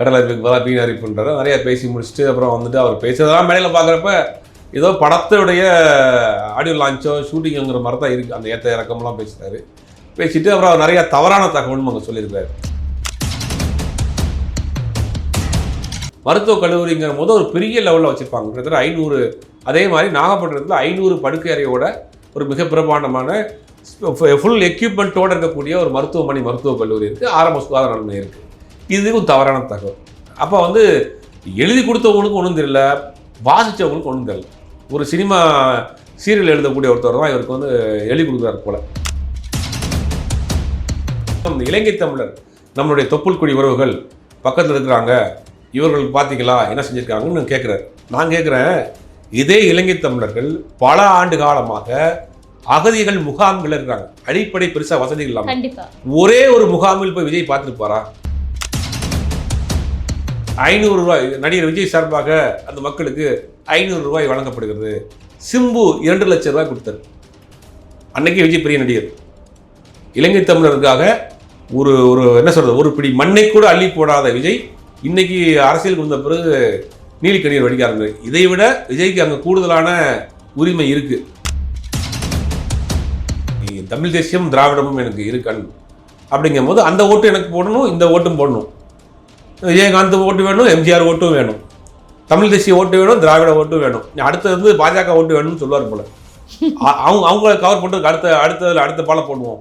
கடலை அரிப்புக்கு பதிலாக மீன் அரிப்புன்றாரு பேசி முடிச்சுட்டு அப்புறம் வந்துட்டு அவர் பேசுறதெல்லாம் மேடையில் பார்க்குறப்ப ஏதோ படத்துடைய ஆடியோ லான்ச்சோ ஷூட்டிங்குங்கிற மாதிரி தான் இருக்குது அந்த ஏற்ற இறக்கம்லாம் பேசினார் பேசிட்டு அப்புறம் அவர் நிறைய தவறான தகவலும் அங்கே சொல்லியிருக்காரு. மருத்துவக் கல்லூரிங்கிற போது ஒரு பெரிய லெவலில் வச்சுருப்பாங்க. கிட்டத்தட்ட ஐநூறு அதே மாதிரி நாகப்பட்டினத்தில் ஐநூறு படுக்கை அறையோட ஒரு மிக பிரமாண்டமான ஃபுல் எக்யூப்மெண்ட்டோடு இருக்கக்கூடிய ஒரு மருத்துவமனை மருத்துவக் கல்லூரி இருக்குது ஆரம்ப சுகாதார நிலையம் இருக்குது இதுவும் தவறான தகவல். அப்போ வந்து எழுதி கொடுத்தவங்களுக்கு ஒன்றும் தெரியல வாசித்தவங்களுக்கு ஒன்றும் தெரியல. ஒரு சினிமா சீரியல் எழுதக்கூடிய ஒருத்தர் தான் இவருக்கு வந்து எழுதி கொடுக்குறாரு போல. இலங்கை தமிழர் நம்மளுடைய தொப்புள் குடி உறவுகள் பக்கத்தில் இருக்கிறாங்க. இவர்கள் பார்த்தீங்களா என்ன செஞ்சுருக்காங்கன்னு கேட்குறாரு நான் கேட்குறேன் இதே இலங்கை தமிழர்கள் பல ஆண்டு காலமாக அகதிகள் முகாம்கள் இருக்கிறாங்க. அடிப்படை பெருசாக வசதிகள் இல்லாமல் ஒரே ஒரு முகாமில் போய் விஜய் பார்த்துட்டு போறா? ஐநூறு ரூபாய் நடிகர் விஜய் சார்பாக அந்த மக்களுக்கு ஐநூறு ரூபாய் வழங்கப்படுகிறது. சிம்பு இரண்டு லட்சம் ரூபாய் கொடுத்தாரு. அன்னைக்கு விஜய் பெரிய நடிகர். இலங்கை தமிழருக்காக ஒரு ஒரு என்ன சொல்றது ஒரு பிடி மண்ணை கூட அள்ளி போடாத விஜய் இன்னைக்கு அரசியலுக்கு வந்த பிறகு நீலிக்கண்ணீர் வடிக்க இதை விட விஜய்க்கு அங்கே கூடுதலான உரிமை இருக்கு. தமிழ் தேசியம் திராவிடமும் எனக்கு இருக்கன் அப்படிங்கும் போது அந்த ஓட்டு எனக்கு போடணும் இந்த ஓட்டும் போடணும். விஜயகாந்த் ஓட்டு வேணும் எம்ஜிஆர் ஓட்டும் வேணும். தமிழ் தேசிய ஓட்டு வேணும் திராவிட ஓட்டும் வேணும். அடுத்தது வந்து பாஜக ஓட்டு வேணும்னு சொல்லுவார் போல. அவங்க அவங்கள கவர் பண்ணுறதுக்கு அடுத்த அடுத்ததில் அடுத்த பாலம் போடுவோம்.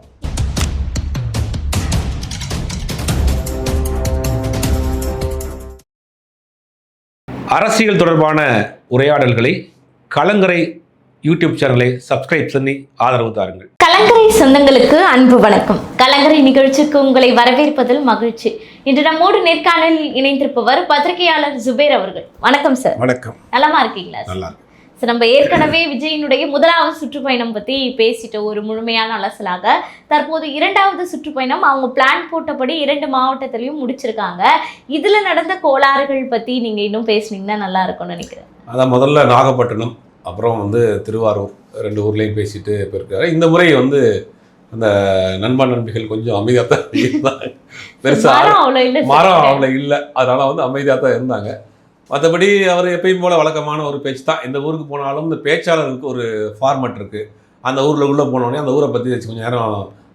அரசியல் தொடர்பான உரையாடல்களை கலங்கரை யூடியூப் சேனலை சப்ஸ்கிரைப் பண்ணி ஆதரவு தாருங்கள். கலங்கரை சொந்தங்களுக்கு அன்பு வணக்கம். கலங்கரை நிகழ்ச்சிக்கு உங்களை வரவேற்பதில் மகிழ்ச்சி. இன்று நம்மோடு நேர்காணலில் இணைந்திருப்பவர் பத்திரிகையாளர் ஜுபேர் அவர்கள். வணக்கம் சார் வணக்கம். நலமா இருக்கீங்களா சார்? நல்லா சார் நம்ம ஏற்கனவே விஜயினுடைய முதலாவது சுற்றுப்பயணம் பத்தி பேசிட்டோம் ஒரு முழுமையான அலசலாக தற்போது இரண்டாவது சுற்றுப்பயணம் அவங்க பிளான் போட்டபடி இரண்டு மாவட்டத்திலையும் முடிச்சிருக்காங்க. இதுல நடந்த கோளாறுகள் பத்தி நீங்க இன்னும் பேசுனீங்கன்னா நல்லா இருக்கும்னு நினைக்கிறேன். அதான் முதல்ல நாகப்பட்டினம் அப்புறம் வந்து திருவாரூர் ரெண்டு ஊர்லேயும் பேசிட்டு போயிருக்காரு. இந்த முறை வந்து அந்த நண்பா நண்பிகள் கொஞ்சம் அமைதியாக தான் இருந்தாங்க. பெருசாக மரம் அவ்வளவு இல்ல அதனால வந்து அமைதியாக தான் இருந்தாங்க. மற்றபடி அவர் எப்பயும் போல வழக்கமான ஒரு பேச்சு தான். எந்த ஊருக்கு போனாலும் இந்த பேச்சாளருக்கு ஒரு ஃபார்மட் இருக்குது அந்த ஊரில் உள்ளே போனோடனே அந்த ஊரை பற்றி வச்சு கொஞ்சம் நேரம்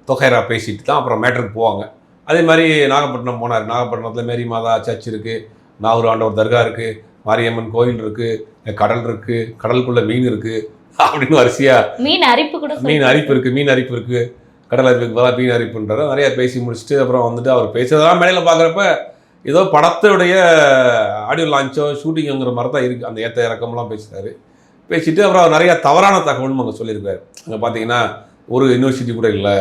தொகைரா பேசிட்டு தான் அப்புறம் மேட்டருக்கு போவாங்க. அதே மாதிரி நாகப்பட்டினம் போனார். நாகப்பட்டினத்தில் மேரி மாதா சர்ச் இருக்குது நாகூர் ஆண்டவர் தர்கா இருக்குது மாரியம்மன் கோயில் இருக்குது கடல் இருக்குது கடலுக்குள்ளே மீன் இருக்குது அப்படின்னு வரிசையாக மீன் அரிப்பு கூட மீன். அரிப்பு இருக்குது மீன் அரிப்பு இருக்குது கடல் அரிப்புக்கு பதிலாக மீன் அரிப்புன்றாரு. நிறைய பேசி முடிச்சுட்டு அப்புறம் வந்துட்டு அவர் பேசுறதெல்லாம் மேடையில் பார்க்குறப்ப ஏதோ படத்துடைய ஆடியோ லான்ச்சோ ஷூட்டிங்குங்கிற மாதிரி தான் இருக்குது அந்த ஏற்ற இறக்கம்லாம் பேசிட்டாரு. பேசிட்டு அப்புறம் அவர் நிறைய தவறான தகவலும் அங்கே சொல்லியிருக்காரு. அங்கே பார்த்தீங்கன்னா ஒரு யூனிவர்சிட்டி கூட இல்லை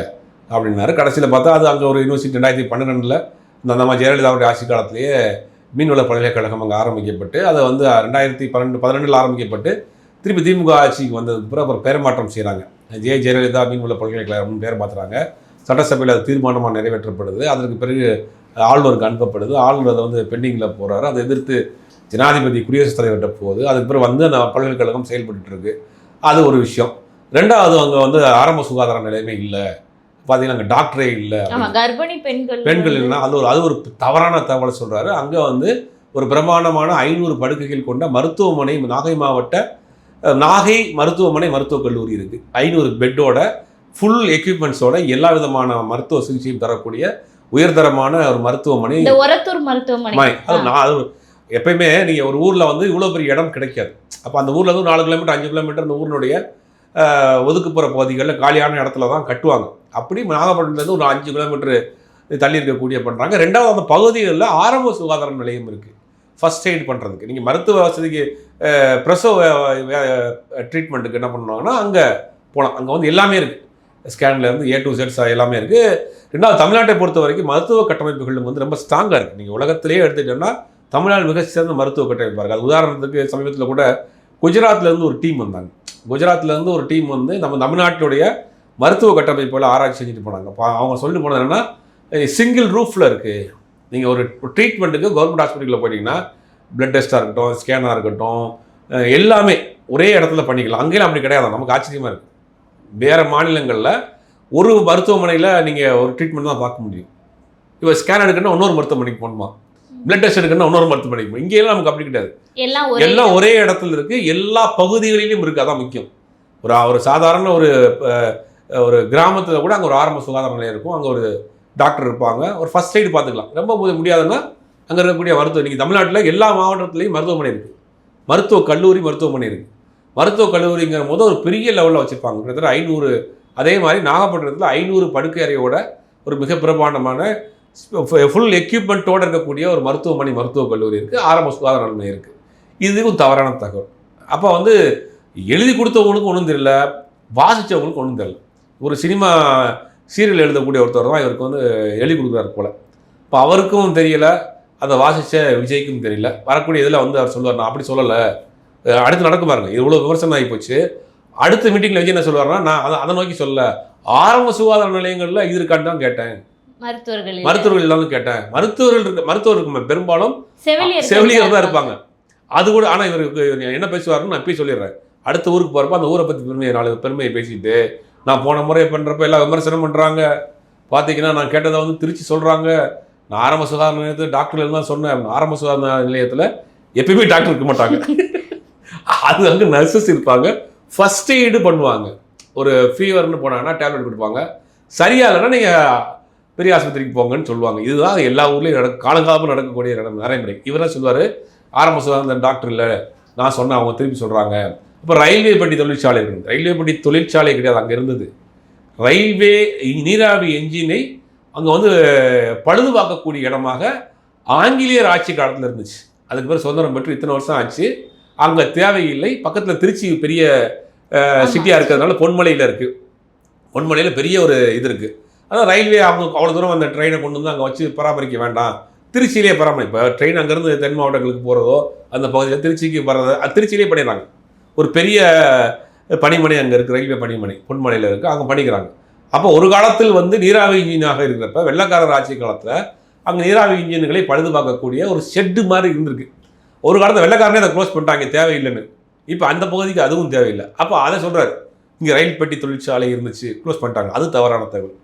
அப்படின்னாரு. கடைசியில் பார்த்தா அது அங்கே ஒரு யூனிவர்சிட்டி ரெண்டாயிரத்தி பன்னிரெண்டில் இந்த நம்ம ஜெயலலிதாவுடைய ஆட்சி காலத்திலேயே மீன்வள பல்கலைக்கழகம் அங்கே ஆரம்பிக்கப்பட்டு அதை வந்து ரெண்டாயிரத்தி பன்னெண்டு பதினெண்டில் ஆரம்பிக்கப்பட்டு திருப்பி திமுக ஆட்சிக்கு வந்ததுக்கு பிறகு அப்புறம் பேர் மாற்றம் செய்கிறாங்க ஜெய ஜெயலலிதா மீன்வள பல்கலைக்கழகம் பேர் மாற்றுறாங்க சட்டசபையில் அது தீர்மானமாக நிறைவேற்றப்படுது. அதற்கு பிறகு ஆளுநருக்கு அனுப்பப்படுது. ஆளுநர் அதை வந்து பெண்டிங்கில் போகிறாரு அதை எதிர்த்து ஜனாதிபதி குடியரசுத் தலைவர்கிட்ட போகுது. அதுக்கு பிறகு வந்து அந்த பல்கலைக்கழகம் செயல்பட்டு இருக்கு. அது ஒரு விஷயம். ரெண்டாவது அங்கே வந்து ஆரம்ப சுகாதார நிலையமே இல்லை. பார்த்தீங்கன்னா அங்கே டாக்டரே இல்லை கர்ப்பிணி பெண்கள் பெண்கள் இல்லைன்னா அது ஒரு அது ஒரு தவறான தகவலை சொல்றாரு. அங்கே வந்து ஒரு பிரம்மாண்டமான ஐநூறு படுக்கைகள் கொண்ட மருத்துவமனை நாகை மாவட்ட நாகை மருத்துவமனை மருத்துவக் கல்லூரி இருக்கு. ஐநூறு பெட்டோட ஃபுல் எக்யூப்மெண்ட்ஸோட எல்லா விதமான மருத்துவ சிகிச்சையும் தரக்கூடிய உயர்தரமான ஒரு மருத்துவமனை. ஒரத்தூர் மருத்துவமனை. மனை. அது நான் எப்பயுமே நீங்கள் ஒரு ஊரில் வந்து இவ்வளோ பெரிய இடம் கிடைக்காது. அப்போ அந்த ஊரில் வந்து நாலு கிலோமீட்டர் அஞ்சு கிலோமீட்டர் அந்த ஊரினுடைய ஒதுக்குப்புற பகுதிகளில் காலியான இடத்துல தான் கட்டுவாங்க. அப்படி நாகப்பட்டினத்துலேருந்து ஒரு அஞ்சு கிலோமீட்டர் தள்ளி இருக்கக்கூடிய பண்ணுறாங்க ரெண்டாவது அந்த பகுதிகளில் ஆரம்ப சுகாதார நிலையம் இருக்குது ஃபஸ்ட் எய்ட் பண்ணுறதுக்கு நீங்கள் மருத்துவ வசதிக்கு பிரசவ ட்ரீட்மெண்ட்டுக்கு என்ன பண்ணுவாங்கன்னா அங்கே போகலாம் அங்கே வந்து எல்லாமே இருக்குது ஸ்கேன்லேருந்து ஏ டு செட்ஸ் எல்லாமே இருக்குது ரெண்டாவது தமிழ்நாட்டை பொறுத்த வரைக்கும் மருத்துவ கட்டமைப்புகள் வந்து ரொம்ப ஸ்ட்ராங்காக இருக்குது நீங்கள் உலகத்திலேயே எடுத்துக்கிட்டோம்னா தமிழ்நாடு மிக சிறந்த மருத்துவ கட்டமைப்பாக இருக்குது அது உதாரணத்துக்கு சமீபத்தில் கூட குஜராத்லேருந்து ஒரு டீம் வந்தாங்க. குஜராத்லேருந்து ஒரு டீம் வந்து நம்ம தமிழ்நாட்டுடைய மருத்துவ கட்டமைப்புகளை ஆராய்ச்சி செஞ்சுட்டு போனாங்க. அவங்க சொல்லி போனது என்னன்னா சிங்கிள் ரூஃபில் இருக்குது நீங்கள் ஒரு ட்ரீட்மெண்ட்டுக்கு கவர்மெண்ட் ஹாஸ்பிட்டலில் போயிட்டீங்கன்னா பிளட் டெஸ்ட்டாக இருக்கட்டும் ஸ்கேனாக இருக்கட்டும் எல்லாமே ஒரே இடத்துல பண்ணிக்கலாம். அங்கேயும் அப்படி கிடையாது. நமக்கு ஆச்சரியமாக இருக்குது வேறு மாநிலங்களில் ஒரு மருத்துவமனையில் நீங்கள் ஒரு ட்ரீட்மெண்ட் தான் பார்க்க முடியும். இப்போ ஸ்கேன் எடுக்கணும்னா இன்னொரு மருத்துவமனைக்கு போகணுமா? பிளட் டெஸ்ட் எடுக்கணும்னா இன்னொரு மருத்துவமனைக்கு போகணும். இங்கெல்லாம் நமக்கு அப்படி கிடையாது. எல்லாம் ஒரே எல்லாம் ஒரே இடத்துல இருக்கு. எல்லா பகுதிகளிலும் இருக்கு. அதான் முக்கியம். ஒரு ஒரு சாதாரண ஒரு ஒரு கிராமத்தில் கூட அங்கே ஒரு ஆரம்ப சுகாதார நிலையம் இருக்கும். அங்கே ஒரு டாக்டர் இருப்பாங்க. ஒரு ஃபர்ஸ்ட் எய்டு பார்த்துக்கலாம். ரொம்ப முடியாதுன்னா அங்கே இருக்கக்கூடிய மருத்துவ இன்றைக்கி தமிழ்நாட்டில் எல்லா மாவட்டத்துலேயும் மருத்துவமனை இருக்குது மருத்துவ கல்லூரி மருத்துவமனை இருக்குது மருத்துவ கல்லூரிங்கிற போது ஒரு பெரிய லெவலில் வச்சுருப்பாங்க. கிட்டத்தட்ட ஐநூறு அதே மாதிரி நாகப்பட்டினத்தில் ஐநூறு படுக்கை அறையோட ஒரு மிக பிரமாண்டமான ஃபுல் எக்யூப்மெண்ட்டோட இருக்கக்கூடிய ஒரு மருத்துவமனை மருத்துவக் கல்லூரி இருக்குது ஆரம்ப சுகாதார நிலையம் இருக்குது இதுவும் தவறான தகவல். அப்போ வந்து எழுதி கொடுத்தவங்களுக்கு ஒன்றும் தெரியல வாசித்தவங்களுக்கு ஒன்றும் தெரியல. ஒரு சினிமா சீரியல் எழுதக்கூடிய ஒருத்தர் தான் இவருக்கு வந்து எழுதி கொடுக்குறாரு போல. இப்போ அவருக்கும் தெரியல அதை வாசித்த விஜய்க்கும் தெரியல. வரக்கூடிய இதில் வந்து அவர் சொல்லுவார் நான் அப்படி சொல்லலை. அடுத்து நடக்கும் பாருங்க. இது இவ்வளோ விமர்சனம் ஆகி போச்சு. அடுத்த மீட்டிங்கில் விஜய் என்ன சொல்லுவாருன்னா நான் அதை அதை நோக்கி சொல்லல. ஆரம்ப சுகாதார நிலையங்களில் இது இருக்கான்னு தான் கேட்டேன். மருத்துவர்கள். மருத்துவர்கள் இல்லாமல் கேட்டேன். மருத்துவர்கள் இருக்க மருத்துவர் இருக்கும் பெரும்பாலும் செவிலியர் தான் இருப்பாங்க. அது கூட ஆனால் இவருக்கு இவர் என்ன பேசுவாருன்னு நான் இப்பயே சொல்லிடுறேன். அடுத்த ஊருக்கு போகிறப்ப அந்த ஊரை பற்றி பெருமையை நாலு பெருமையை பேசிட்டு நான் போன முறை பண்ணுறப்ப எல்லாம் விமர்சனம் பண்ணுறாங்க பார்த்தீங்கன்னா நான் கேட்டதை வந்து திருச்சி சொல்கிறாங்க நான் ஆரம்ப சுகாதார நிலையத்தில் டாக்டர் தான் சொன்னேன். ஆரம்ப சுகாதார நிலையத்தில் எப்பயுமே டாக்டர் இருக்க மாட்டாங்க. அது அங்கே நர்சஸ் இருப்பாங்க. ஃபஸ்ட் எய்டு பண்ணுவாங்க. ஒரு ஃபீவர்னு போனாங்கன்னா டேப்லெட் கொடுப்பாங்க. சரியாகலைன்னா இல்லைன்னா நீங்கள் பெரிய ஆஸ்பத்திரிக்கு போங்கன்னு சொல்லுவாங்க. இதுதான் எல்லா ஊர்லேயும் நடக்க காலங்காலமாக நடக்கக்கூடிய நட- நடைமுறை இவர் சொல்லுவார் ஆரம்ப சுகாதார டாக்டர் இல்லை. நான் சொன்னேன் அவங்க திருப்பி சொல்கிறாங்க இப்போ ரயில்வே பட்டி தொழிற்சாலை இருக்குது. ரயில்வே பட்டி தொழிற்சாலை கிடையாது அங்கே இருந்தது. ரயில்வே நீராவி என்ஜினை அங்கே வந்து பழுது பார்க்கக்கூடிய இடமாக ஆங்கிலேயர் ஆட்சி காலத்தில் இருந்துச்சு. அதுக்கு பேர் சுதந்திரம் பெற்று இத்தனை வருஷம் ஆச்சு. அங்கே தேவையில்லை. பக்கத்தில் திருச்சி பெரிய. சிட்டியாக இருக்கிறதுனால பொன்மலையில் இருக்குது பொன்மலையில் பெரிய ஒரு இது இருக்குது அதான் ரயில்வே அவங்க அவ்வளோ தூரம் அந்த ட்ரெயினை கொண்டு வந்து அங்கே வச்சு பராமரிக்க வேண்டாம். திருச்சியிலே பராமரி இப்போ ட்ரெயின் அங்கேருந்து தென் மாவட்டங்களுக்கு போகிறதோ அந்த பகுதியில் திருச்சிக்கு வர்றதோ திருச்சியிலே பண்ணிடுறாங்க. ஒரு பெரிய பணிமனை அங்கே இருக்குது ரயில்வே பணிமனை பொன்மனையில் இருக்குது அங்கே பண்ணிக்கிறாங்க அப்போ ஒரு காலத்தில் வந்து நீராவி இன்ஜினாக இருக்கிறப்ப வெள்ளக்காரர் ஆட்சி காலத்தில் அங்கே நீராவி இன்ஜின்களை பழுது பார்க்கக்கூடிய ஒரு ஷெட்டு மாதிரி இருந்திருக்கு. ஒரு காலத்தில் வெள்ளக்காரனே அதை க்ளோஸ் பண்ணிட்டாங்க தேவையில்லைன்னு. இப்போ அந்த பகுதிக்கு அதுவும் தேவையில்லை. அப்போ அதை சொல்கிறார் இங்கே ரயில் பெட்டி தொழிற்சாலை இருந்துச்சு க்ளோஸ் பண்ணிட்டாங்க. அது தவறான தகவல்.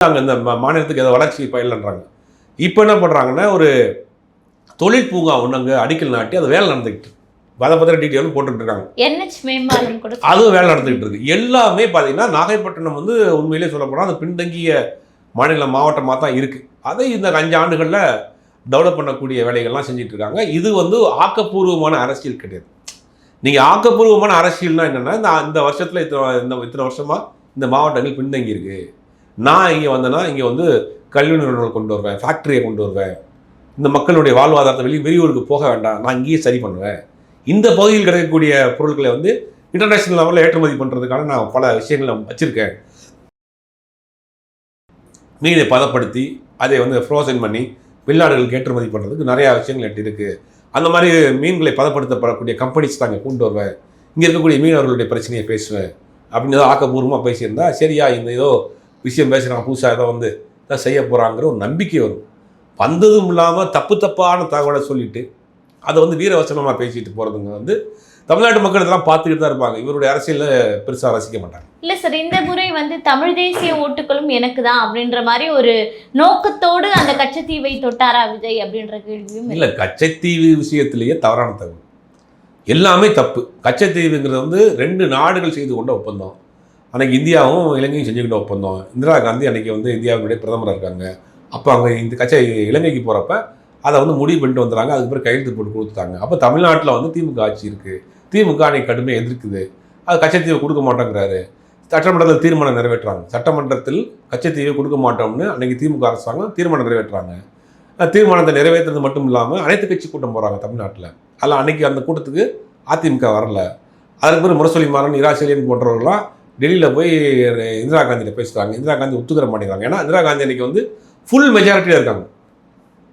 அங்கே இந்த மா- மாநிலத்துக்கு ஏதோ வளர்ச்சி பயிலன்றாங்க. இப்போ என்ன பண்ணுறாங்கன்னா ஒரு தொழில் பூங்கா ஒன்று அங்கே அடிக்கல் நாட்டி அது வேலை நடந்துக்கிட்டு அதை பத்திர டீட்டெயிலும் போட்டுட்டு இருக்காங்க கூட அதுவும் வேலை நடந்துகிட்டு இருக்கு. எல்லாமே பார்த்தீங்கன்னா நாகைப்பட்டினம் வந்து உண்மையிலே சொல்ல போனால் அது பின்தங்கிய மாநில மாவட்டமாக தான் இருக்குது அதை இந்த அஞ்சு ஆண்டுகளில் டெவலப் பண்ணக்கூடிய வேலைகள்லாம் செஞ்சுட்டு இருக்காங்க. இது வந்து ஆக்கப்பூர்வமான அரசியல் கிடையாது. நீங்கள் ஆக்கப்பூர்வமான அரசியல்னா என்னென்னா இந்த இந்த வருஷத்தில் இத்தனை இந்த இத்தனை வருஷமாக இந்த மாவட்டங்கள் பின்தங்கி இருக்கு. நான் இங்கே வந்தேன்னா இங்கே வந்து கல்வி நிறுவனங்கள் கொண்டு வருவேன் ஃபேக்ட்ரியை கொண்டு வருவேன். இந்த மக்களுடைய வாழ்வாதாரத்தை வெளியே வெளியூருக்கு போக வேண்டாம். நான் இங்கேயே சரி பண்ணுவேன். இந்த பகுதியில் கிடைக்கக்கூடிய பொருட்களை வந்து இன்டர்நேஷ்னல் லெவலில் ஏற்றுமதி பண்ணுறதுக்கான நான் பல விஷயங்களை வச்சுருக்கேன். மீனை பதப்படுத்தி அதை வந்து ஃப்ரோசன் பண்ணி வெளிநாடுகளுக்கு ஏற்றுமதி பண்ணுறதுக்கு நிறையா விஷயங்கள் என்கிட்ட இருக்குது அந்த மாதிரி மீன்களை பதப்படுத்தப்படக்கூடிய கம்பெனிஸ் தாங்க கொண்டு வருவேன். இங்கே இருக்கக்கூடிய மீனவர்களுடைய பிரச்சனையை பேசுவேன். அப்படின்னு ஏதோ ஆக்கப்பூர்வமாக பேசியிருந்தா சரியா இந்த ஏதோ விஷயம் பேசுகிறாங்க புதுசாக ஏதோ வந்து இதை செய்ய போகிறாங்கிற ஒரு நம்பிக்கை வரும். வந்ததும் இல்லாமல் தப்பு தப்பான தகவலை சொல்லிவிட்டு அதை வந்து வீரவசனமாக பேசிட்டு போகிறதுங்க வந்து தமிழ்நாட்டு மக்கள் இதெல்லாம் பார்த்துக்கிட்டு தான் இருப்பாங்க. இவருடைய அரசியலில் பெருசாக ரசிக்க மாட்டாங்க. இல்ல சார் இந்த முறை வந்து தமிழ் தேசிய ஓட்டுகளும் எனக்கு தான் அப்படின்ற மாதிரி ஒரு நோக்கத்தோடு அந்த கச்சத்தீவை தொட்டாரா விஜய் அப்படின்ற கேள்வியும். இல்லை கச்சத்தீவு விஷயத்திலேயே தவறான தகவல். எல்லாமே தப்பு. கச்சத்தீவுங்கிறது வந்து ரெண்டு நாடுகள் செய்து கொண்ட ஒப்பந்தம். அன்னைக்கு இந்தியாவும் இலங்கையும் செஞ்சுக்கிட்ட ஒப்பந்தம். இந்திரா காந்தி அன்னைக்கு வந்து இந்தியாவினுடைய பிரதமராக இருக்காங்க. அப்போ அங்கே இந்த கச்ச இலங்கைக்கு போகிறப்ப அதை வந்து முடிவு பண்ணிட்டு வந்துடுறாங்க. அதுக்கப்புறம் கையெழுத்து போட்டு கொடுத்துட்டாங்க. அப்போ தமிழ்நாட்டில் வந்து திமுக ஆட்சி இருக்குது திமுக அன்னைக்கு கடுமையாக எதிர்க்குது. அது கச்சத்தீவை கொடுக்க மாட்டேங்கிறாரு. சட்டமன்றத்தில் தீர்மானம் நிறைவேற்றுறாங்க. சட்டமன்றத்தில் கச்சத்தீவை கொடுக்க மாட்டோம்னு அன்னைக்கு திமுக அரசாங்கம் தீர்மானம் நிறைவேற்றுறாங்க. தீர்மானத்தை நிறைவேற்றுறது மட்டும் இல்லாமல் அனைத்து கட்சி கூட்டம் போகிறாங்க தமிழ்நாட்டில். அதில் அன்னைக்கு அந்த கூட்டத்துக்கு அதிமுக வரல. அதுக்கு பிறகு முரசொலி மாறன் இராசலியன் போன்றவர்கள்லாம் டெல்லியில் போய் இந்திரா காந்தியில் பேசுகிறாங்க இந்திரா காந்தி ஒத்துக்கிற மாட்டேங்கிறாங்க. ஏன்னா இந்திரா காந்தி அன்னைக்கு வந்து ஃபுல் மெஜாரிட்டியாக இருக்காங்க.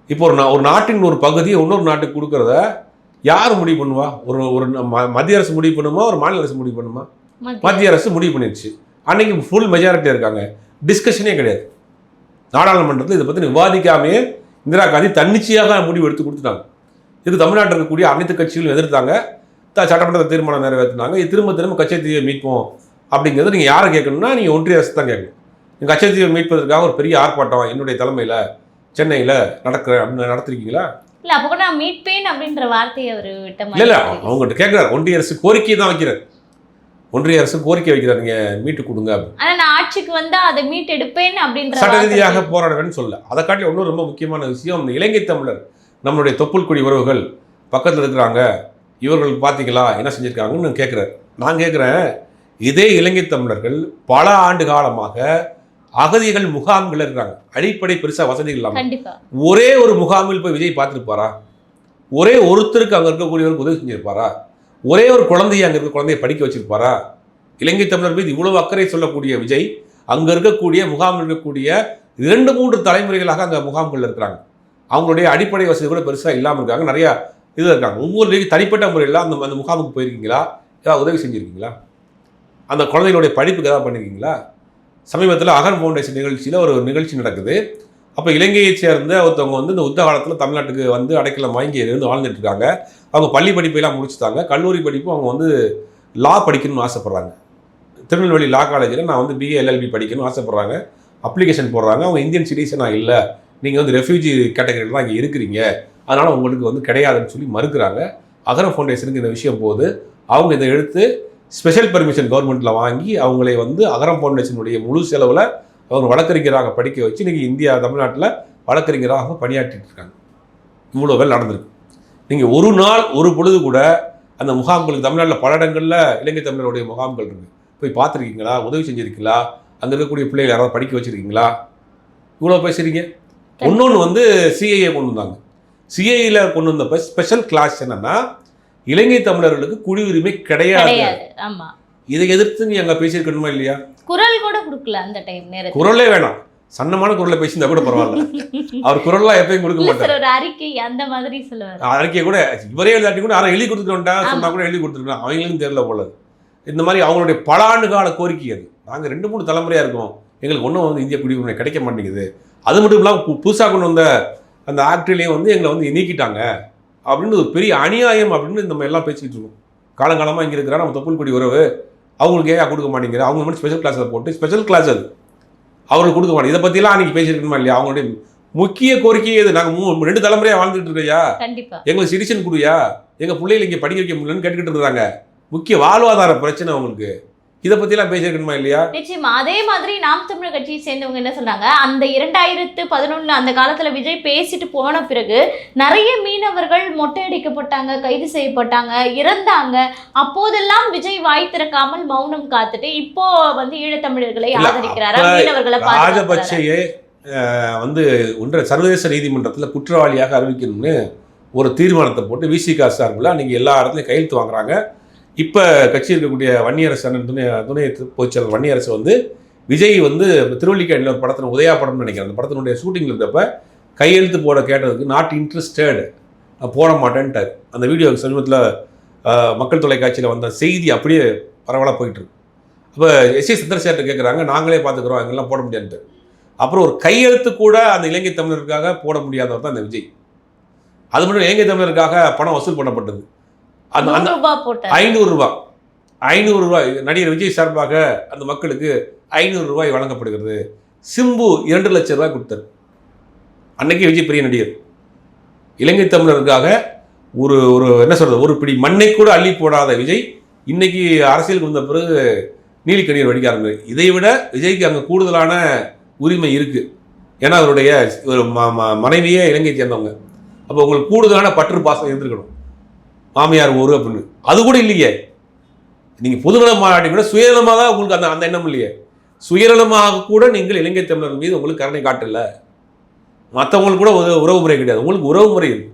இப்போ ஒரு ஒரு நாட்டின் ஒரு பகுதியை இன்னொரு நாட்டுக்கு கொடுக்கறத யார் முடிவு பண்ணுவா? ஒரு ஒரு மத்திய அரசு முடிவு பண்ணுமா? ஒரு மாநில அரசு முடிவு பண்ணுமா? மத்திய- அரசு. முடிவு பண்ணிடுச்சு. அன்னைக்கு ஃபுல் மெஜாரிட்டியாக இருக்காங்க. டிஸ்கஷனே கிடையாது. நாடாளுமன்றத்தில் இதை பற்றி விவாதிக்காமையே இந்திரா காந்தி தன்னிச்சையாக முடிவு எடுத்து கொடுத்துட்டாங்க. இது தமிழ்நாட்டில் இருக்கக்கூடிய அனைத்து கட்சிகளும் எதிர்த்தாங்க. த- சட்டமன்ற தீர்மானம் நிறைவேற்றினாங்க. இது திரும்ப திரும்ப கச்சத்தீவை மீட்போம் அப்படிங்கிறத நீங்கள் யாரை கேட்கணும்னா நீங்கள் ஒன்றிய அரசு தான் கேட்கணும். கச்சத்தீவை மீட்பதற்காக ஒரு பெரிய ஆர்ப்பாட்டம் என்னுடைய தலைமையில் சென்னையில் நடக்கிற நடத்திருக்கீங்களா? இல்ல அப்ப கூட மீட்பேன் அப்படின்ற வார்த்தையை அவர் விட்ட இல்லை மாதிரி இல்லை. அவங்ககிட்ட கேட்குறாரு ஒன்றிய அரசு கோரிக்கை தான் வைக்கிறார். ஒன்றிய அரசு கோரிக்கை வைக்கிறார். நீங்கள் மீட்டு கொடுங்க அப்படின்னு. ஆனா நான் ஆட்சிக்கு வந்தா அதை மீட்டெடுப்பேன் அப்படின்ற சட்ட ரீதியாக போராடுவேன்னு சொல்ல அதை காட்டி இன்னும் ரொம்ப முக்கியமான விஷயம் இந்த இலங்கை தமிழர் நம்மளுடைய தொப்புள் குடி உறவுகள் பக்கத்தில் இருக்கிறாங்க. இவர்கள் பார்த்தீங்களா என்ன செஞ்சுருக்காங்கன்னு நான் கேட்குறேன் நான் கேட்குறேன் இதே இலங்கை தமிழர்கள் பல ஆண்டு காலமாக அகதிகள் முகாம்கள் இருக்கிறாங்க. அடிப்படை பெருசாக வசதிகள் இல்லாமல் ஒரே ஒரு முகாமில் போய் விஜய் பார்த்துருப்பாரா? ஒரே ஒருத்தருக்கு அங்கே இருக்கக்கூடியவருக்கு உதவி செஞ்சிருப்பாரா? ஒரே ஒரு குழந்தையை அங்கே இருக்க குழந்தையை படிக்க வச்சிருப்பாரா? இலங்கை தமிழர் மீது இவ்வளவு அக்கறை சொல்லக்கூடிய விஜய் அங்கே இருக்கக்கூடிய முகாமில் இருக்கக்கூடிய இரண்டு மூன்று தலைமுறைகளாக அங்கே முகாம்கள் இருக்கிறாங்க. அவங்களுடைய அடிப்படை வசதி கூட பெருசாக இல்லாமல் இருக்காங்க. நிறையா இது இருக்காங்க. ஒவ்வொரு தனிப்பட்ட முறையில் அந்த அந்த முகாமுக்கு போயிருக்கீங்களா? ஏதாவது உதவி செஞ்சுருக்கீங்களா? அந்த குழந்தைகளுடைய படிப்புக்கு ஏதாவது பண்ணியிருக்கீங்களா சமீபத்தில் அகர் ஃபவுண்டேஷன் நிகழ்ச்சியில் ஒரு நிகழ்ச்சி நடக்குது. அப்போ இலங்கையைச் சேர்ந்த ஒருத்தவங்க வந்து இந்த யுத்த காலத்தில் தமிழ்நாட்டுக்கு வந்து அடைக்கலம் வாங்கி இருந்து வாழ்ந்துட்டு இருக்காங்க அவங்க பள்ளி படிப்பெல்லாம் முடிச்சுட்டாங்க. கல்லூரி படிப்பு அவங்க வந்து லா படிக்கணும்னு ஆசைப்பட்றாங்க. திருநெல்வேலி லா காலேஜில் நான் வந்து பிஏ எல்எல்பி படிக்கணும்னு ஆசைப்பட்றாங்க. அப்ளிகேஷன் போடுறாங்க. அவங்க இந்தியன் சிட்டிசனாக இல்லை. நீங்கள் வந்து ரெஃப்யூஜி கேட்டகரியில் தான் இங்கே இருக்கிறீங்க. அதனால் உங்களுக்கு வந்து கிடையாதுன்னு சொல்லி மறுக்கிறாங்க. அகரம் ஃபவுண்டேஷனுக்கு இந்த விஷயம் போது அவங்க இதை எடுத்து ஸ்பெஷல் பெர்மிஷன் கவர்மெண்ட்டில் வாங்கி அவங்களை வந்து அகரம் ஃபவுண்டேஷனுடைய முழு செலவில் அவங்க வழக்கறிஞராக படிக்க வச்சு இன்றைக்கி இந்தியா தமிழ்நாட்டில் வழக்கறிஞராக பணியாற்றிட்டு இருக்காங்க. இவ்வளோ வேலை நடந்திருக்கு. நீங்கள் ஒரு நாள் ஒரு பொழுது கூட அந்த முகாம்களுக்கு தமிழ்நாட்டில் பல இடங்களில் இலங்கை தமிழருடைய முகாம்கள் இருக்குது போய் பார்த்துருக்கீங்களா? உதவி செஞ்சுருக்கீங்களா? அங்கே இருக்கக்கூடிய பிள்ளைகள் யாராவது படிக்க வச்சுருக்கீங்களா? இவ்வளோ பேசுகிறீங்க இன்னொன்று வந்து சிஐஏ கொண்டு வந்தாங்க. சிஐயில் கொண்டு வந்தப்ப ஸ்பெஷல் கிளாஸ் என்னன்னா இலங்கை தமிழர்களுக்கு குடியுரிமை கிடையாது. ஆமா. இதை எதிர்த்து நீ அங்கே பேசியிருக்கணுமா இல்லையா? குரல் கூட கொடுக்கல அந்த டைம் நேரத்துல. குரலே வேணாம். சன்னமான குரலை பேசியிருந்தா கூட பரவாயில்ல. அவர் குரல்லாம் எப்பயும் கொடுக்க மாட்டார். ஒரு அறிக்கை அந்த மாதிரி சொல்லுவார். அறிக்கையை கூட இவரே எழுதாட்டி கூட யாரும் எழுதி கொடுத்துட்டோம்டா சொன்னா கூட எழுதி கொடுத்துருக்கோம் அவங்களுக்கும் தெரியல போல இந்த மாதிரி அவங்களுடைய பல ஆண்டு கால கோரிக்கை அது. நாங்கள் ரெண்டு மூணு தலைமுறையாக இருக்கோம். எங்களுக்கு ஒன்றும் வந்து இந்திய குடியுரிமை கிடைக்க மாட்டேங்குது. அது மட்டும் இல்லாமல் பு- புதுசா கொண்டு வந்த அந்த ஆக்ட்லேயும் வந்து எங்களை வந்து நீக்கிட்டாங்க. அப்படின்னு ஒரு பெரிய அநியாயம் அப்படின்னு நம்ம எல்லாம் பேசிக்கிட்டு இருக்கோம். காலங்காலமாக இங்கே இருக்கிறா நம்ம தொப்புள் குடி உறவு. அவங்களுக்கு ஏன் கொடுக்க மாட்டேங்கிற அவங்க மட்டும் ஸ்பெஷல் கிளாஸில் போட்டு ஸ்பெஷல் கிளாஸ் அது. அவங்களுக்கு கொடுக்க மாட்டேங்க. இதை பற்றிலாம் அன்றைக்கி பேசியிருக்கணுமா இல்லையா? அவங்களுடைய முக்கிய கோரிக்கையே இது நாங்கள் மூ ரெண்டு தலைமுறையாக வாழ்ந்துட்டு இருக்கையா? எங்களுக்கு சிட்டிசன் கொடுயா? எங்கள் பிள்ளைகளை இங்கே படிக்க வைக்க முடியலன்னு கேட்டுக்கிட்டு இருக்காங்க முக்கிய வாழ்வாதார பிரச்சனை அவங்களுக்கு. இதை பற்றிலாம் பேசியிருக்கணுமா இல்லையா? நிச்சயமா. அதே மாதிரி நாம் தமிழர் கட்சியை சேர்ந்தவங்க என்ன சொல்றாங்க? அந்த இரண்டாயிரத்து பதினொன்னு அந்த காலத்துல விஜய் பேசிட்டு போன பிறகு நிறைய மீனவர்கள் மொட்டையடிக்கப்பட்டாங்க கைது செய்யப்பட்டாங்க இறந்தாங்க. அப்போதெல்லாம் விஜய் வாய் திறக்காமல் மௌனம் காத்துட்டு இப்போ வந்து ஈழத்தமிழர்களை ஆதரிக்கிறாரா? மீனவர்களை ராஜபக்சேயே வந்து ஒன்ற சர்வதேச நீதிமன்றத்தில் குற்றவாளியாக அறிவிக்கணும்னு ஒரு தீர்மானத்தை போட்டு விசிகா சார்பில் நீங்கள் எல்லா இடத்துலையும் கையெழுத்து வாங்குறாங்க. இப்போ கட்சி இருக்கக்கூடிய வன்னியரசு அண்ணன் துணை துணை பொதுச்செயலர் வன்னியரசு வந்து விஜய் வந்து திருவள்ளிக்காடியில் ஒரு படத்தில் உதயா படம்னு நினைக்கிறேன் அந்த படத்தினுடைய ஷூட்டிங் இருந்தப்ப கையெழுத்து போட கேட்டதுக்கு நாட் இன்ட்ரெஸ்டட் போட மாட்டேன்ட்டார். அந்த வீடியோ சமீபத்தில் மக்கள் தொலைக்காட்சியில் வந்த செய்தி அப்படியே பரவலாக போயிட்டுருக்கு. அப்போ எஸ் ஏ சந்திரசேகர் கேட்குறாங்க நாங்களே பார்த்துக்குறோம் எங்கெல்லாம் போட முடியாதுன்ட்டு. அப்புறம் ஒரு கையெழுத்து கூட அந்த இலங்கை தமிழருக்காக போட முடியாதவர் தான் அந்த விஜய். அது மட்டும் இலங்கை தமிழருக்காக பணம் வசூல் பண்ணப்பட்டது. அந்த அந்த நூறு ரூபாய் போட்டார் ஐநூறு ரூபாய் ஐநூறு ரூபாய் நடிகர் விஜய் சார்பாக அந்த மக்களுக்கு ஐநூறு ரூபாய் வழங்கப்படுகிறது. சிம்பு இரண்டு லட்சம் ரூபாய் கொடுத்தார். அன்னைக்கு விஜய் பெரிய நடிகர். இலங்கை தமிழருக்காக ஒரு ஒரு என்ன சொல்றது ஒரு பிடி மண்ணை கூட அள்ளி போடாத விஜய் இன்னைக்கு அரசியலுக்கு வந்த பிறகு நீலிக்கண்ணீர் வடிக்க ஆரம்பிச்சு இதை விட விஜய்க்கு அங்கே கூடுதலான உரிமை இருக்கு. ஏன்னா அவருடைய ஒரு மனைவியே இலங்கையை சேர்ந்தவங்க. அப்போ உங்களுக்கு கூடுதலான பற்று பாசம் இருந்திருக்கணும். மாமியார் ஊர் அப்படின்னு. அது கூட இல்லையே. நீங்கள் பொதுநலம் மாநாட்டி கூட சுயநலமாக தான் உங்களுக்கு அந்த அந்த எண்ணம் இல்லையே. சுயநலமாக கூட நீங்கள் இலங்கை தமிழர் மீது உங்களுக்கு கருணை காட்டல. மற்றவங்களுக்கு கூட உறவு முறை கிடையாது. உங்களுக்கு உறவு முறை இருக்கு.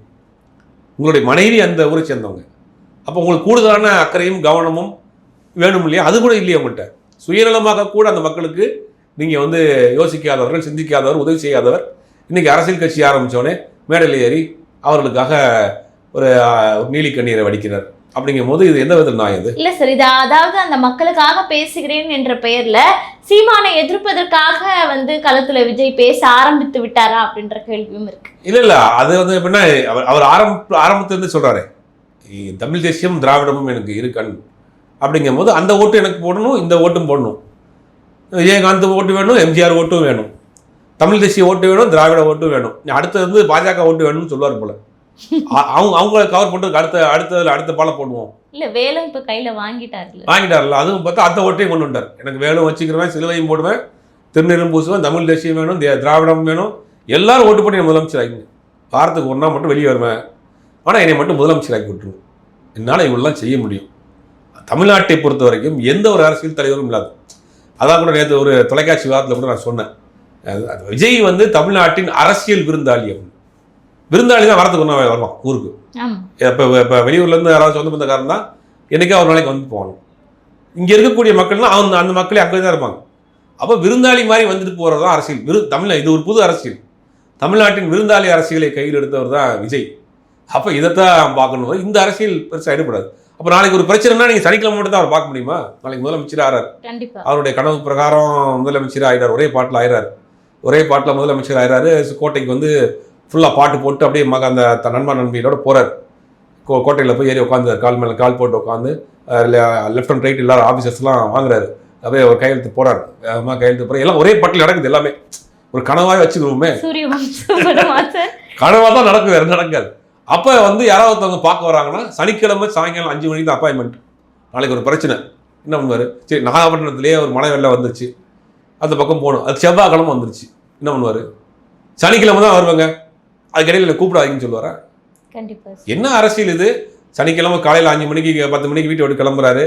உங்களுடைய மனைவி அந்த ஊரை சேர்ந்தவங்க. அப்போ உங்களுக்கு கூடுதலான அக்கறையும் கவனமும் வேணும் இல்லையா? அது கூட இல்லையா உங்கள்கிட்ட சுயநலமாக கூட அந்த மக்களுக்கு நீங்கள் வந்து யோசிக்காதவர்கள் சிந்திக்காதவர் உதவி செய்யாதவர். இன்றைக்கி அரசியல் கட்சி ஆரம்பித்தோடனே மேடையில் ஏறி அவர்களுக்காக ஒரு நீலி கண்ணீரை வடிக்கிறார். அப்படிங்கும் போது இது எந்த விதத்தில் நான் இது? இல்ல சார் இது அதாவது அந்த மக்களுக்காக பேசுகிறேன் என்ற பெயர்ல சீமானை எதிர்ப்பதற்காக வந்து களத்துல விஜய் பேச ஆரம்பித்து விட்டாரா அப்படின்ற கேள்வியும் இருக்கு. இல்லை இல்லை அது வந்து எப்படின்னா அவர் அவர் ஆரம்ப ஆரம்பத்திலேருந்து சொல்கிறாரு தமிழ் தேசியம் திராவிடமும் எனக்கு இரு கண். அப்படிங்கும் போது அந்த ஓட்டு எனக்கு போடணும் இந்த ஓட்டும் போடணும். விஜயகாந்த் ஓட்டு வேணும் எம்ஜிஆர் ஓட்டும் வேணும். தமிழ் தேசிய ஓட்டு வேணும் திராவிட ஓட்டு வேணும். நீ அடுத்து வந்து பாஜக ஓட்டு வேணும்னு சொல்லுவார் போல. அவங்க அவங்கள கவர் பண்ணுறதுக்கு அடுத்த அடுத்த அடுத்த பாலம் போடுவோம். இல்ல வேலும் இப்ப கையில வாங்கிட்டாருல. வாங்கிட்டார்ல. அதுவும் பார்த்தா அந்த ஓட்டையும் கொண்டு வந்தார். எனக்கு வேலும் வச்சுக்கிறவேன் சிலுவையும் போடுவேன் திருநெல்லும் பூசுவேன் தமிழ் தேசியம் வேணும் திராவிடம் வேணும். எல்லாரும் ஓட்டு போட்டு முதலமைச்சர் ஆகிங்க வாரத்துக்கு ஒரு நாள் மட்டும் வெளியே வருவேன். ஆனால் என்னை மட்டும் முதலமைச்சர் ஆக்கி விட்டுருங்க என்னால் இவ்வளோலாம் செய்ய முடியும். தமிழ்நாட்டை பொறுத்த வரைக்கும் எந்த ஒரு அரசியல் தலைவரும் இல்லாது. அதான் கூட நேற்று ஒரு தொலைக்காட்சி விவாதத்தில் கூட நான் சொன்னேன். விஜய் வந்து தமிழ்நாட்டின் அரசியல் விருந்தாளி அப்படின்னு விருந்தாளி தான் வரத்துக்கு ஒன்றா வருவான் ஊருக்கு. இப்போ இப்போ வெளியூர்லேருந்து யாராவது சொந்த பந்தக்காரன் தான் என்றைக்கே ஒரு நாளைக்கு வந்து போவாங்க இங்கே இருக்கக்கூடிய மக்கள்லாம் அவங்க அந்த மக்களே அங்கே தான் இருப்பாங்க. அப்போ விருந்தாளி மாதிரி வந்துட்டு போகிறது தான் அரசியல். விரு தமிழ் இது ஒரு புது அரசியல். தமிழ்நாட்டின் விருந்தாளி அரசியலை கையில் எடுத்தவர் தான் விஜய். அப்போ இதைத்தான் பார்க்கணும். இந்த அரசியல் பெருசாக எடுபடாது. அப்போ நாளைக்கு ஒரு பிரச்சனைனா நீங்கள் சனிக்கிழமை மட்டும் தான் அவர் பார்க்க முடியுமா? நாளைக்கு முதலமைச்சர் ஆறார். அவருடைய கனவு பிரகாரம் முதலமைச்சர் ஆயிடார் ஒரே பாட்டில் ஆயிறாரு. ஒரே பாட்டில் முதலமைச்சர் ஆயிறாரு. கோட்டைக்கு வந்து ஃபுல்லாக பாட்டு போட்டு அப்படியே மக அந்த நண்பன் நண்பியோட போறார். கோ கோட்டையில் போய் ஏறி உட்காந்து கால் மேலே கால் போட்டு உட்காந்து லெஃப்ட் அண்ட் ரைட் எல்லாரும் ஆஃபீஸர்ஸ்லாம் வாங்குறாரு. அப்படியே ஒரு கையெழுத்து போறாரு. வேகமாக கையெழுத்து போகிற எல்லாம் ஒரே பாட்டில் நடக்குது எல்லாமே. ஒரு கனவாக வச்சுக்கிறோமே கனவாக தான் நடக்குது வேறு நடக்காது. அப்போ வந்து யாராவது ஒருத்தவங்க பார்க்க வராங்கன்னா சனிக்கிழமை சாயங்காலம் அஞ்சு மணிக்கு தான் அப்பாயின்மெண்ட் நாளைக்கு ஒரு பிரச்சனை. என்ன பண்ணுவார்? சரி நாகப்பட்டினத்துலேயே ஒரு மழை வெள்ளம் வந்துச்சு அந்த பக்கம் போகணும். அது செவ்வாய்க்கிழமை வந்துருச்சு. என்ன பண்ணுவார்? சனிக்கிழமை தான் வருவாங்க. அதுக்கிடையில் என்னை கூப்பிடாதீங்கன்னு சொல்லுவாரா. என்ன அரசியல் இது? சனிக்கிழமை காலையில் அஞ்சு மணிக்கு பத்து மணிக்கு வீட்டை விட்டு கிளம்புறாரு.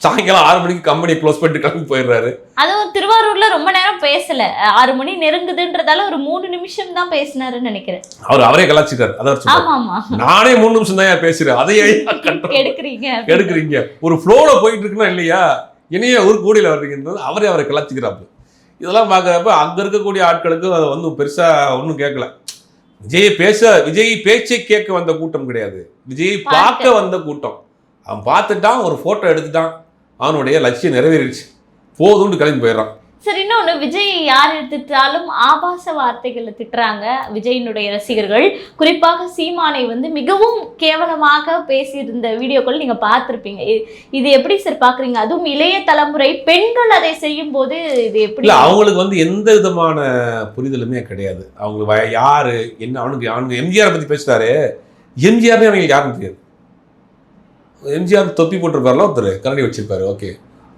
சாயங்காலம் ஆறு மணிக்கு கம்பெனியை க்ளோஸ் பண்ணிட்டு கிளம்பி போயிடுறாரு. அதுவும் திருவாரூர்ல ரொம்ப நேரம் பேசல. ஆறு மணி நெருங்குதுன்றதால ஒரு மூணு நிமிஷம் தான் பேசினாருன்னு நினைக்கிறேன். அவர் அவரே கலாச்சிட்டார். அதான் சொல்றாரு ஆமா ஆமா. நானே மூணு நிமிஷம் தான் பேசுறேன்? அதையே எடுக்கிறீங்க எடுக்கிறீங்க ஒரு ஃப்ளோல போயிட்டு இருக்குன்னா இல்லையா? என்னைய ஒரு கூடியில் வர்றீங்கன்றது அவரே அவரை கிளச்சிக்கிறாப்பு இதெல்லாம் பார்க்குறப்ப அங்கே இருக்கக்கூடிய ஆட்களுக்கு அதை வந்து பெருசாக ஒன்றும் கேட்கல. விஜய் பேச விஜய் பேச்சை கேட்க வந்த கூட்டம் கிடையாது. விஜய் பார்க்க வந்த கூட்டம். அவன் பார்த்துட்டான் ஒரு ஃபோட்டோ எடுத்துட்டான். அவனுடைய லட்சியம் நிறைவேறிடுச்சு. போதும்னு கிளம்பி போயிடுறான். சரி இன்னொன்னு விஜய் யார் திட்டாலும் ஆபாச வார்த்தைகளை திட்டுறாங்க விஜயினுடைய ரசிகர்கள். குறிப்பாக சீமானை வந்து மிகவும் கேவலமாக பேசியிருந்த வீடியோக்கள் நீங்கள் பார்த்துருப்பீங்க. இது எப்படி சார் பார்க்குறீங்க? அதுவும் இளைய தலைமுறை பெண்கள் அதை செய்யும் போது இது எப்படி? இல்லை அவங்களுக்கு வந்து எந்த விதமான புரிதலுமே கிடையாது. அவங்க யார் யாரு என்ன அவனுக்கு அவனுக்கு எம்ஜிஆரை பற்றி பேசுகிறாரு எம்ஜிஆர்னே அவங்களுக்கு யாருன்னு தெரியாது. எம்ஜிஆர் தொப்பி போட்டிருப்பார்ல ஒருத்தர் கரண்டி வச்சிருப்பாரு ஓகே.